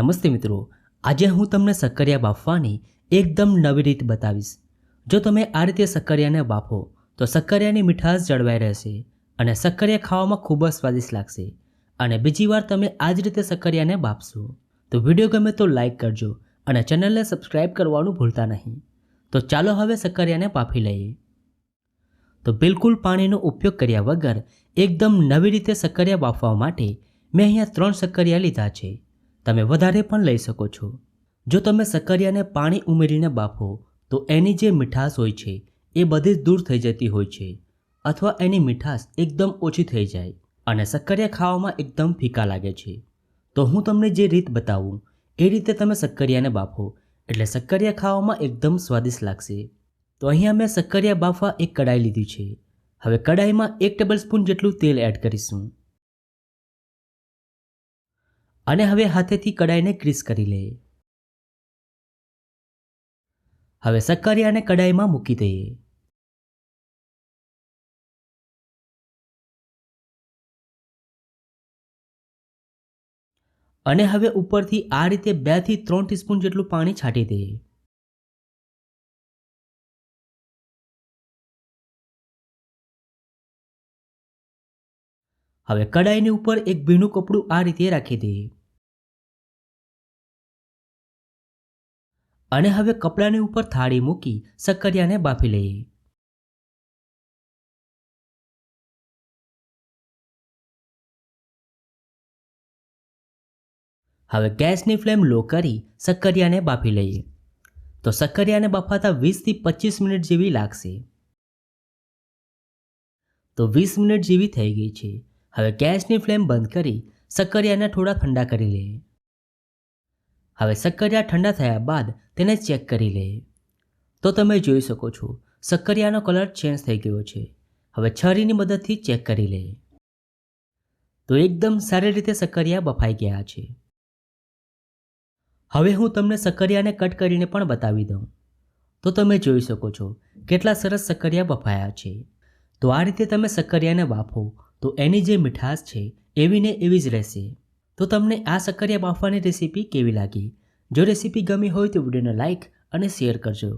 નમસ્તે મિત્રો. આજે હું તમને સક્કરિયા બાફવાની એકદમ નવી રીત બતાવીશ. જો તમે આ રીતે સક્કરિયાને બાફો, તો સક્કરિયાની મીઠાશ જળવાઈ રહેશે અને સક્કરિયા ખાવામાં ખૂબ જ સ્વાદિષ્ટ લાગશે. અને બીજી વાર તમે આ જ રીતે સક્કરિયાને બાફશો, તો વીડિયો ગમે તો લાઈક કરજો અને ચેનલને સબસ્ક્રાઈબ કરવાનું ભૂલતા નહીં. તો ચાલો હવે સક્કરિયાને બાફી લઈએ. તો બિલકુલ પાણીનો ઉપયોગ કર્યા વગર એકદમ નવી રીતે સક્કરિયા બાફવા માટે મેં અહીંયા ત્રણ સક્કરિયા લીધા છે. તમે વધારે પણ લઈ શકો છો. જો તમે સકરિયાને પાણી ઉમેરીને બાફો, તો એની જે મીઠાશ હોય છે, એ બધી જ દૂર થઈ જતી હોય છે, અથવા એની મીઠાશ એકદમ ઓછી થઈ જાય અને સક્કરિયા ખાવામાં એકદમ ફીકા લાગે છે. તો હું તમને જે રીત બતાવું, એ રીતે તમે સક્કરિયાને બાફો, એટલે સક્કરિયા ખાવામાં એકદમ સ્વાદિષ્ટ લાગશે. તો અહીંયા મેં સક્કરિયા બાફવા એક કડાઈ લીધી છે. હવે કડાઈમાં એક ટેબલ સ્પૂન જેટલું તેલ એડ કરીશું. અને હવે હાથેથી કડાઈને ગ્રીસ કરી લે. હવે સક્કરિયાને કડાઈમાં મૂકી દઈએ અને હવે ઉપરથી આ રીતે બેથી ત્રણ ટીસ્પૂન જેટલું પાણી છાંટી દઈએ હવે કડાઈની ઉપર એક ભીનું કપડું આ રીતે રાખી દઈએ અને હવે કપડાની ઉપર થાળી મૂકી સક્કરિયાને બાફી લઈએ. હવે ગેસની ફ્લેમ લો કરી સક્કરિયાને બાફી લઈએ. તો સક્કરિયાને બાફાતા વીસથી પચીસ મિનિટ જેવી લાગશે. તો વીસ મિનિટ જેવી થઈ ગઈ છે. હવે ગેસની ફ્લેમ બંધ કરી સક્કરિયાને થોડા ઠંડા કરી લઈએ. હવે સક્કરિયા ઠંડા થયા બાદ તેને ચેક કરી લઈએ તો તમે જોઈ શકો છો, સક્કરિયાનો કલર ચેન્જ થઈ ગયો છે. હવે છરીની મદદથી ચેક કરી લઈએ તો એકદમ સારી રીતે સક્કરિયા બફાઈ ગયા છે. હવે હું તમને સક્કરિયાને કટ કરીને પણ બતાવી દઉં. તો તમે જોઈ શકો છો, કેટલા સરસ સક્કરિયા બફાયા છે. તો આ રીતે તમે સક્કરિયાને બાફો તો એની જે મીઠાશ છે, એવી ને એવી જ રહેશે. તો તમને આ સક્કરિયા બાફવાની રેસીપી કેવી લાગી? જો રેસીપી ગમી હોય તો વિડીયોને લાઇક અને શેર કરજો.